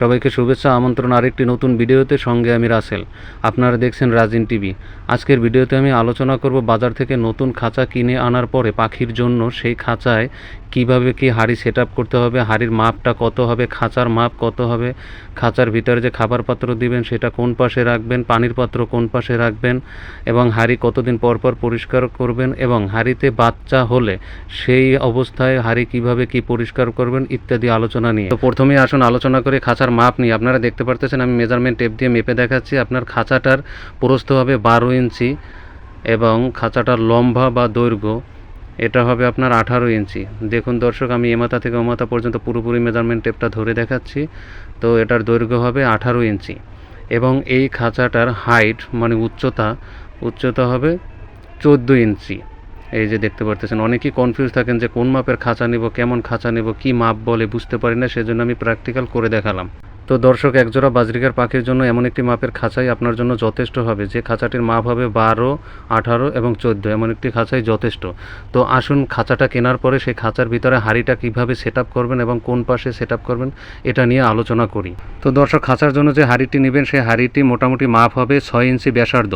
সবাইকে শুভেচ্ছা, আমন্ত্রণ, আরেকটি নতুন ভিডিওতে সঙ্গে আমি রাসেল। আপনারা দেখছেন রাজিন টিভি। আজকের ভিডিওতে আমি আলোচনা করব বাজার থেকে নতুন খাঁচা কিনে আনার পরে পাখির জন্য সেই খাঁচায় কীভাবে কি হাড়ি সেট করতে হবে, হাড়ির মাপটা কত হবে, খাঁচার মাপ কত হবে, খাঁচার ভিতরে যে খাবার পাত্র দিবেন সেটা কোন পাশে রাখবেন, পানির পাত্র কোন পাশে রাখবেন, এবং হাড়ি কতদিন পর পর পরিষ্কার করবেন, এবং হাড়িতে বাচ্চা হলে সেই অবস্থায় হাড়ি কীভাবে কি পরিষ্কার করবেন ইত্যাদি আলোচনা নিয়ে। তো প্রথমেই আসুন, আলোচনা করে খাঁচার মাপ নিয়ে, আপনারা দেখতে পারতেছেন আমি মেজারমেন্ট টেপ দিয়ে মেপে দেখাচ্ছি। আপনার খাঁচাটার প্রস্থ হবে বারো ইঞ্চি এবং খাঁচাটার লম্বা বা দৈর্ঘ্য, এটা হবে আপনার আঠারো ইঞ্চি। দেখুন দর্শক, আমি এমাথা থেকে ওমাথা পর্যন্ত পুরোপুরি মেজারমেন্ট টেপটা ধরে দেখাচ্ছি। তো এটার দৈর্ঘ্য হবে আঠারো ইঞ্চি এবং এই খাঁচাটার হাইট মানে উচ্চতা উচ্চতা হবে চোদ্দ ইঞ্চি। এই যে দেখতে পারতেছেন, অনেকেই কনফিউজ থাকেন যে কোন মাপের খাঁচা নিব, কেমন খাঁচা নিব, কি মাপ বলে বুঝতে পারি না, সেজন্য আমি প্র্যাকটিক্যাল করে দেখালাম। তো দর্শক, একজোড়া বাজরিকার পাখির জন্য এমন একটি মাপের খাঁচাই আপনার জন্য যথেষ্ট হবে। যে খাঁচাটির মাপ হবে বারো, আঠারো এবং চোদ্দ, এমন একটি খাঁচাই যথেষ্ট। তো আসুন খাঁচাটা কেনার পরে সেই খাঁচার ভিতরে হাঁড়িটা কীভাবে সেট করবেন এবং কোন পাশে সেট করবেন, এটা নিয়ে আলোচনা করি। তো দর্শক, খাঁচার জন্য যে হাঁড়িটি নেবেন, সেই হাঁড়িটি মোটামুটি মাপ হবে ছয় ইঞ্চি ব্যাসার্ধ।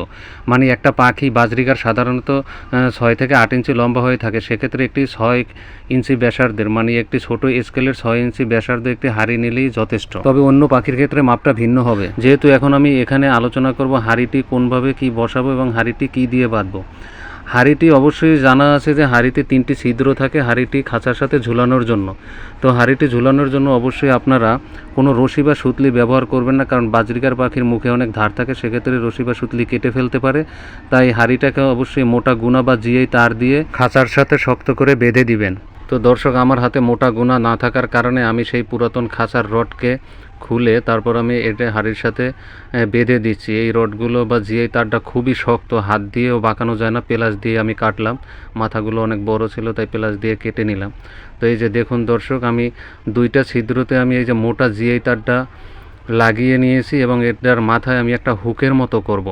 মানে একটা পাখি বাজরিকার সাধারণত ছয় থেকে আট ইঞ্চি লম্বা হয়ে থাকে। সেক্ষেত্রে একটি ছয় ইঞ্চি ব্যাসার্ধের মানে একটি ছোট স্কেলের ছয় ইঞ্চি ব্যাসার্ধ একটি হাঁড়ি নিলেই যথেষ্ট। তবে অন্য পাখির ক্ষেত্রে মাপটা ভিন্ন হবে। যেহেতু এখন আমি এখানে আলোচনা করব হাঁড়িটি কোনভাবে কি বসাবো এবং হাঁড়িটি কি দিয়ে বাঁধবো। হাঁড়িটি অবশ্যই জানা আছে যে হাঁড়িতে তিনটি ছিদ্র থাকে, হাঁড়িটি খাঁচার সাথে ঝুলানোর জন্য। তো হাঁড়িটি ঝুলানোর জন্য অবশ্যই আপনারা কোনো রশি বা সুতলি ব্যবহার করবেন না, কারণ বাজরিকার পাখির মুখে অনেক ধার থাকে, সেক্ষেত্রে রশি বা সুতলি কেটে ফেলতে পারে। তাই হাঁড়িটাকে অবশ্যই মোটা গুণা বা জিয়েই তার দিয়ে খাঁচার সাথে শক্ত করে বেঁধে দিবেন। তো দর্শক, আমার হাতে মোটা গুণা না থাকার কারণে আমি সেই পুরাতন খাঁচার রডকে খুলে তারপর আমি এটা হাড়ির সাথে বেঁধে দিচ্ছি। এই রডগুলো বা জিআই তারটা খুবই শক্ত, হাত দিয়েও বাঁকানো যায় না, পেলাস দিয়ে আমি কাটলাম। মাথাগুলো অনেক বড় ছিল, তাই পেলাস দিয়ে কেটে নিলাম। তো এই যে দেখুন দর্শক, আমি দুইটা ছিদ্রতে আমি এই যে মোটা জিআই তারটা লাগিয়ে নিয়েছি এবং এটার মাথায় আমি একটা হুকের মতো করব।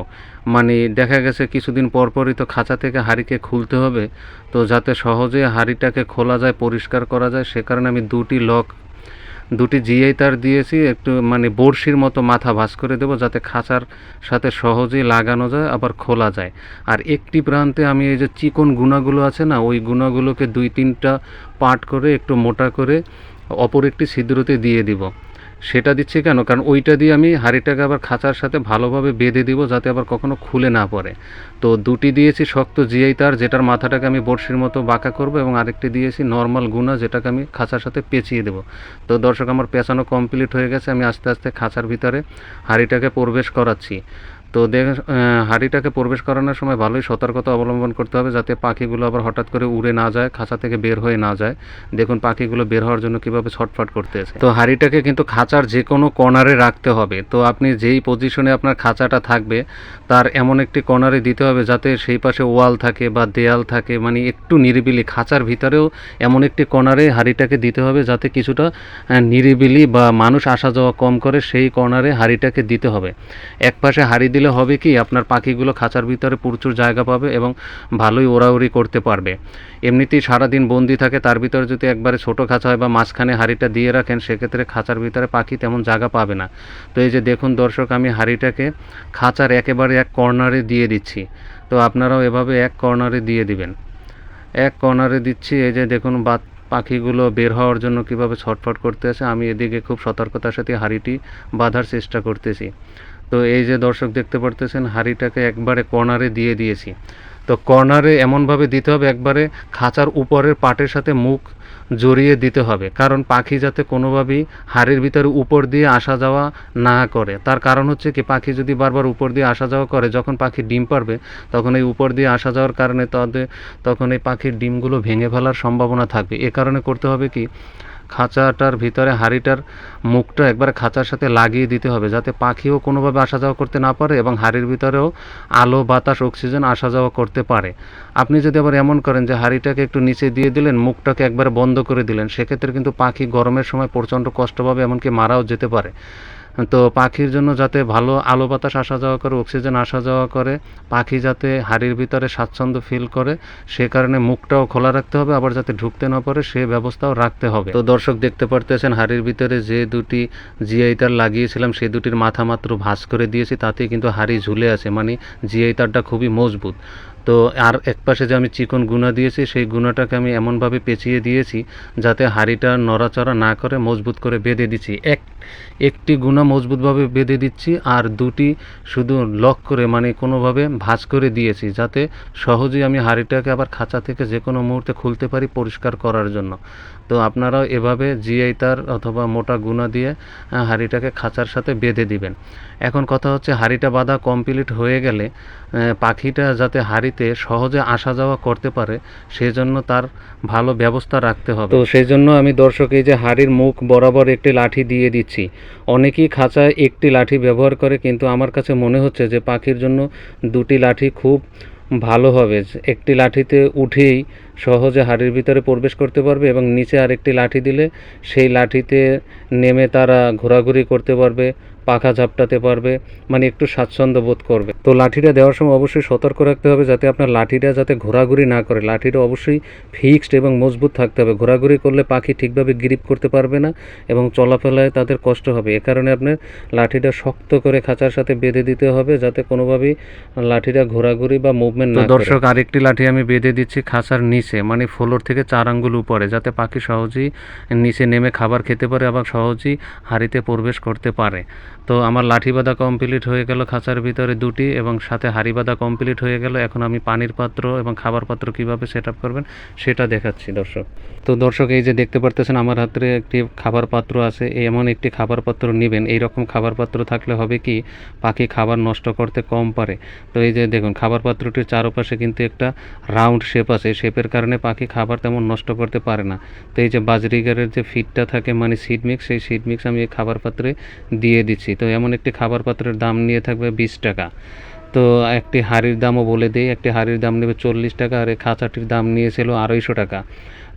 মানে দেখা গেছে কিছুদিন পর পরই তো খাঁচা থেকে হাঁড়িকে খুলতে হবে। তো যাতে সহজে হাঁড়িটাকে খোলা যায়, পরিষ্কার করা যায়, সে কারণে আমি দুটি লক দুটি জিআই তার দিয়েছি, একটু মানে বড়শির মতো মাথা ভাঁজ করে দেবো যাতে খাঁচার সাথে সহজেই লাগানো যায়, আবার খোলা যায়। আর একটি প্রান্তে আমি এই যে চিকন গুণাগুলো আছে না, ওই গুণাগুলোকে দুই তিনটা পার্ট করে একটু মোটা করে অপর একটি ছিদ্রতে দিয়ে দিব। সেটা দিচ্ছি কেন? কারণ ওইটা দিয়ে আমি হাঁড়িটাকে আবার খাঁচার সাথে ভালোভাবে বেঁধে দিব যাতে আবার কখনো খুলে না পড়ে। তো দুটি দিয়েছি, শক্ত জিআই তার, যেটার মাথাটাকে আমি বড়শির মতো বাঁকা করব এবং আরেকটি দিয়েছি নর্মাল গুণা যেটাকে আমি খাঁচার সাথে পেঁচিয়ে দেবো। তো দর্শক, আমার পেঁচানো কমপ্লিট হয়ে গেছে, আমি আস্তে আস্তে খাঁচার ভিতরে হাঁড়িটাকে প্রবেশ করাচ্ছি। তো দেখ হাঁড়িটাকে প্রবেশ করানোর সময় ভালোই সতর্কতা অবলম্বন করতে হবে যাতে পাখিগুলো আবার হঠাৎ করে উড়ে না যায়, খাঁচা থেকে বের হয়ে না যায়। দেখুন পাখিগুলো বের হওয়ার জন্য কীভাবে ছটফট করতেছে তো হাঁড়িটাকে কিন্তু খাঁচার যে কোনো কর্নারে রাখতে হবে। তো আপনি যেই পজিশনে আপনার খাঁচাটা থাকবে, তার এমন একটি কর্নারে দিতে হবে যাতে সেই পাশে ওয়াল থাকে বা দেয়াল থাকে। মানে একটু নিরিবিলি খাঁচার ভিতরেও এমন একটি কর্নারে হাঁড়িটাকে দিতে হবে যাতে কিছুটা নিরিবিলি বা মানুষ আসা যাওয়া কম করে সেই কর্নারে হাঁড়িটাকে দিতে হবে। এক পাশে হাঁড়ি হবে কি আপনার পাখিগুলো খাঁচার ভিতরে প্রচুর জায়গা পাবে এবং ভালোই ওড়াউড়ি করতে পারবে। এমনিতেই সারাদিন বন্দি থাকে, তার ভিতরে যদি একবারে ছোট খাঁচা হয় বা মাঝখানে হাঁড়িটা দিয়ে রাখেন, সেক্ষেত্রে খাঁচার ভিতরে পাখি তেমন জায়গা পাবে না। তো এই যে দেখুন দর্শক, আমি হাঁড়িটাকে খাঁচার একেবারে এক কর্নারে দিয়ে দিচ্ছি। তো আপনারাও এভাবে এক কর্নারে দিয়ে দিবেন। এক কর্নারে দিচ্ছি, এই যে দেখুন বা পাখিগুলো বের হওয়ার জন্য কীভাবে ছটফট করতে আছে আমি এদিকে খুব সতর্কতার সাথে হাঁড়িটি বাঁধার চেষ্টা করতেছি। তো এই যে দর্শক দেখতে পারতেছেন, হাঁড়িটাকে একবারে কর্নারে দিয়ে দিয়েছি। তো কর্নারে এমনভাবে দিতে হবে, একবারে খাঁচার উপরের পাটের সাথে মুখ জড়িয়ে দিতে হবে। কারণ পাখি যাতে কোনোভাবেই হাড়ির ভিতরে উপর দিয়ে আসা যাওয়া না করে। তার কারণ হচ্ছে কি, পাখি যদি বারবার উপর দিয়ে আসা যাওয়া করে, যখন পাখি ডিম পারবে, তখন এই উপর দিয়ে আসা যাওয়ার কারণে তাদের, তখন এই পাখির ডিমগুলো ভেঙে ফেলার সম্ভাবনা থাকবে। এ কারণে করতে হবে কি খাঁচাটার ভিতরে হাঁড়িটার মুখটা একবার খাঁচার সাথে লাগিয়ে দিতে হবে যাতে পাখিও কোনোভাবে আসা যাওয়া করতে না পারে এবং হাঁড়ির ভিতরেও আলো, বাতাস, অক্সিজেন আসা যাওয়া করতে পারে। আপনি যদি আবার এমন করেন যে হাঁড়িটাকে একটু নিচে দিয়ে দিলেন, মুখটাকে একবার বন্ধ করে দিলেন, সেক্ষেত্রে কিন্তু পাখি গরমের সময় প্রচণ্ড কষ্ট পাবে এমনকি মারাও যেতে পারে। তো পাখির জন্য যাতে ভালো আলো বাতাস আসা যাওয়া করে অক্সিজেন আসা যাওয়া করে, পাখি যাতে হাড়ির ভিতরে স্বাচ্ছন্দ্য ফিল করে, সে কারণে মুখটাও খোলা রাখতে হবে, আবার যাতে ঢুকতে না পারে সে ব্যবস্থাও রাখতে হবে। তো দর্শক দেখতে পারতেছেন, হাড়ির ভিতরে যে দুটি জিআই তার লাগিয়েছিলাম, সে দুটির মাথা মাত্র ভাঁজ করে দিয়েছি তাতে কিন্তু হাড়ি ঝুলে আছে মানে জিআই তারটা খুবই মজবুত। তো আর এক পাশে যে আমি চিকন গুণা দিয়েছি, সেই গুণাটাকে আমি এমনভাবে পেঁচিয়ে দিয়েছি যাতে হাঁড়িটা নড়াচড়া না করে মজবুত করে বেঁধে দিচ্ছি। এক, একটি গুণা মজবুতভাবে বেঁধে দিচ্ছি আর দুটি শুধু লক করে মানে কোনোভাবে ভাঁজ করে দিয়েছি যাতে সহজেই আমি হাঁড়িটাকে আবার খাঁচা থেকে যে কোনো মুহূর্তে খুলতে পারি পরিষ্কার করার জন্য। তো আপনারাও এভাবে জিআই তার অথবা মোটা গুণা দিয়ে হাঁড়িটাকে খাঁচার সাথে বেঁধে দিবেন। এখন কথা হচ্ছে হাঁড়িটা বাঁধা কমপ্লিট হয়ে গেলে পাখিটা যাতে হাঁড়িতে সহজে আসা যাওয়া করতে পারে, সেজন্য তার ভালো ব্যবস্থা রাখতে হবে। তো সেই জন্য আমি দর্শক, এই যে হাড়ির মুখ বরাবর একটি লাঠি দিয়ে দিচ্ছি। অনেকেই খাঁচায় একটি লাঠি ব্যবহার করে, কিন্তু আমার কাছে মনে হচ্ছে যে পাখির জন্য দুটি লাঠি খুব ভালো হবে। একটি লাঠিতে উঠেই সহজে হাড়ির ভিতরে প্রবেশ করতে পারবে এবং নিচে আরেকটি লাঠি দিলে সেই লাঠিতে নেমে তারা ঘোরাঘুরি করতে পারবে পাখা ঝাপটাতে পারবে মানে একটু স্বাচ্ছন্দ্য বোধ করবে। তো লাঠিটা দেওয়ার সময় অবশ্যই সতর্ক রাখতে হবে যাতে আপনার লাঠিটা যাতে ঘোরাঘুরি না করে। লাঠিটা অবশ্যই ফিক্সড এবং মজবুত থাকতে হবে। ঘোরাঘুরি করলে পাখি ঠিকভাবে গ্রিপ করতে পারবে না এবং চলাফেরায় তাদের কষ্ট হবে। এ কারণে আপনার লাঠিটা শক্ত করে খাঁচার সাথে বেঁধে দিতে হবে যাতে কোনোভাবেই লাঠিটা ঘোরাঘুরি বা মুভমেন্ট না দর্শক আরেকটি লাঠি আমি বেঁধে দিচ্ছি খাঁচার নিচে। মানে ফ্লোর থেকে চার আঙ্গুল উপরে, যাতে পাখি সহজেই নিচে নেমে খাবার খেতে পারে এবং সহজেই হাঁড়িতে প্রবেশ করতে পারে। তো আমার লাঠি বাঁধা কমপ্লিট হয়ে গেল খাঁচার ভিতরে দুটি এবং সাথে হাঁড়ি বাঁধা কমপ্লিট হয়ে গেল। এখন আমি পানির পাত্র এবং খাবার পাত্র কীভাবে সেট আপ করবেন সেটা দেখাচ্ছি দর্শক। তো দর্শক, এই যে দেখতে পারতেছেন আমার হাতে একটি খাবার পাত্র আছে। এমন একটি খাবার পাত্র নেবেন। এই রকম খাবার পাত্র থাকলে হবে কি, পাখি খাবার নষ্ট করতে কম পারে। তো এই যে দেখুন, খাবার পাত্রটির চারপাশে কিন্তু একটা রাউন্ড শেপ আছে। শেপের কারণে পাখি খাবার তেমন নষ্ট করতে পারে না। তো এই যে বাজরিগারের যে ফিডটা থাকে মানে সিড মিক্স সেই সিড মিক্স আমি এই খাবার পাত্রে দিয়ে দিচ্ছি। তো এমন একটি খাবার পাত্রের দাম নিয়ে থাকবে বিশ টাকা। তো একটি হাড়ির দামও বলে দিই, একটি হাড়ির দাম নেবে চল্লিশ টাকা আর এই খাঁচাটির দাম নিয়েছিল আড়াইশো টাকা।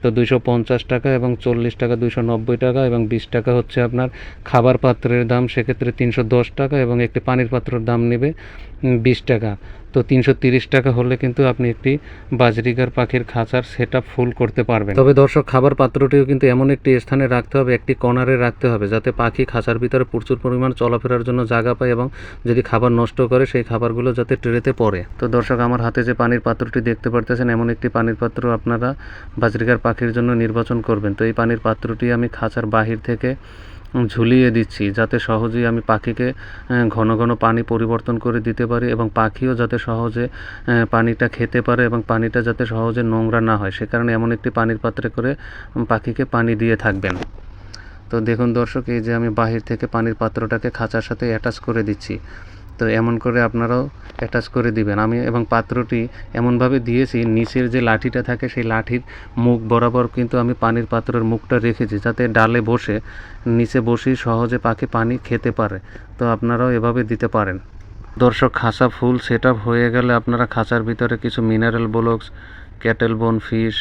তো দুশো পঞ্চাশ টাকা এবং চল্লিশ টাকা, দুইশো নব্বই টাকা এবং বিশ টাকা হচ্ছে আপনার খাবার পাত্রের দাম। সেক্ষেত্রে তিনশো দশ টাকা এবং একটি পানির পাত্রের দাম নেবে বিশ টাকা। তো তিনশো টাকা হলে কিন্তু আপনি একটি বাজরিগার পাখির খাঁচার সেট ফুল করতে পারবেন। তবে দর্শক, খাবার পাত্রটিও কিন্তু এমন একটি স্থানে রাখতে হবে, একটি কর্নারে রাখতে হবে, যাতে পাখি খাঁচার ভিতরে প্রচুর পরিমাণ চলাফেরার জন্য জায়গা পায় এবং যদি খাবার নষ্ট করে, সেই খাবারগুলো যাতে ট্রেতে পড়ে। তো দর্শক, আমার হাতে যে পানির পাত্রটি দেখতে পারতেছেন, এমন একটি পানির পাত্র আপনারা বাজরিগার পাখির জন্য নির্বাচন করবেন। তো এই পানির পাত্রটি আমি খাঁচার বাহির থেকে ঝুলিয়ে দিচ্ছি, যাতে সহজেই আমি পাখিকে ঘন ঘন পানি পরিবর্তন করে দিতে পারি এবং পাখিও যাতে সহজে পানিটা খেতে পারে এবং পানিটা যাতে সহজে নোংরা না হয়। সে কারণে এমন একটি পানির পাত্রে করে পাখিকে পানি দিয়ে থাকবেন। তো দেখুন দর্শক, এই যে আমি বাহির থেকে পানির পাত্রটাকে খাঁচার সাথে অ্যাটাচ করে দিচ্ছি। তো এমন করে আপনারাও অ্যাটাচ করে দিবেন। আমি এবং পাত্রটি এমনভাবে দিয়েছি, নিচের যে লাঠিটা থাকে সেই লাঠির মুখ বরাবর কিন্তু আমি পানির পাত্রের মুখটা রেখেছি যাতে ডালে বসে, নিচে বসেই সহজে পাখি পানি খেতে পারে। তো আপনারাও এভাবে দিতে পারেন। দর্শক খাঁচা ফুল সেট হয়ে গেলে আপনারা খাঁচার ভিতরে কিছু mineral blocks cattle bone fish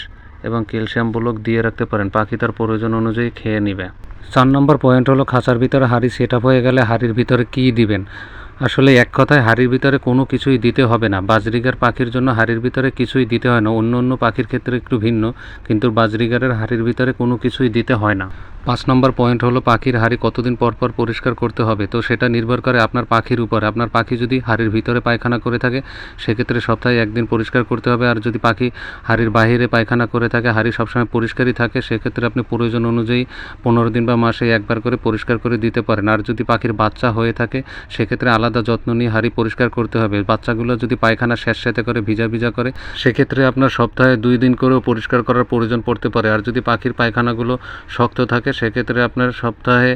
এবং ক্যালসিয়াম ব্লক দিয়ে রাখতে পারেন। পাখি তার প্রয়োজন অনুযায়ী খেয়ে নেবে। চার নম্বর পয়েন্ট হলো খাঁচার ভিতরে হাড়ি সেট হয়ে গেলে হাড়ির ভিতরে কী দিবেন? আসলে এক কথায় হাড়ির ভিতরে কোনো কিছুই দিতে হবে না। বাজরিগার পাখির জন্য হাড়ির ভিতরে কিছুই দিতে হয় না। অন্য অন্য পাখির ক্ষেত্রে একটু ভিন্ন, কিন্তু বাজরিগারের হাড়ির ভিতরে কোনো কিছুই দিতে হয় না। পাঁচ নম্বর পয়েন্ট হলো পাখির হাড়ি কতদিন পর পর পরিষ্কার করতে হবে? তো সেটা নির্ভর করে আপনার পাখির উপরে। আপনার পাখি যদি হাড়ির ভিতরে পায়খানা করে থাকে, সেক্ষেত্রে সপ্তাহে একদিন পরিষ্কার করতে হবে। আর যদি পাখি হাড়ির বাইরে পায়খানা করে থাকে, হাড়ি সবসময় পরিষ্কারই থাকে, সেক্ষেত্রে আপনি প্রয়োজন অনুযায়ী পনেরো দিন বা মাসে একবার করে পরিষ্কার করে দিতে পারেন। আর যদি পাখির বাচ্চা হয়ে থাকে, সেক্ষেত্রে আলাদা যত্ন নিয়ে হাড়ি পরিষ্কার করতে হবে। বাচ্চাগুলো যদি পায়খানা স্যাঁতস্যাঁতে করে ভিজা ভিজা করে, সেক্ষেত্রে আপনার সপ্তাহে দুই দিন করেও পরিষ্কার করার প্রয়োজন পড়তে পারে। আর যদি পাখির পায়খানাগুলো শক্ত থাকে সেক্ষেত্রে আপনার সপ্তাহে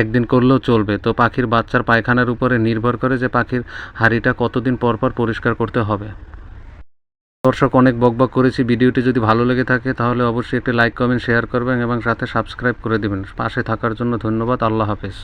একদিন করলেও চলবে। তো পাখির বাচ্চার পায়খানার উপরে নির্ভর করে যে পাখির হাড়িটা কতদিন পরপর পর পরিষ্কার করতে হবে। দর্শক, অনেক বকবক করেছি। ভিডিওটি যদি ভালো লেগে থাকে, তাহলে অবশ্যই একটি লাইক, কমেন্ট, শেয়ার করবেন এবং সাথে সাবস্ক্রাইব করে দেবেন। পাশে থাকার জন্য ধন্যবাদ। আল্লাহ হাফেজ।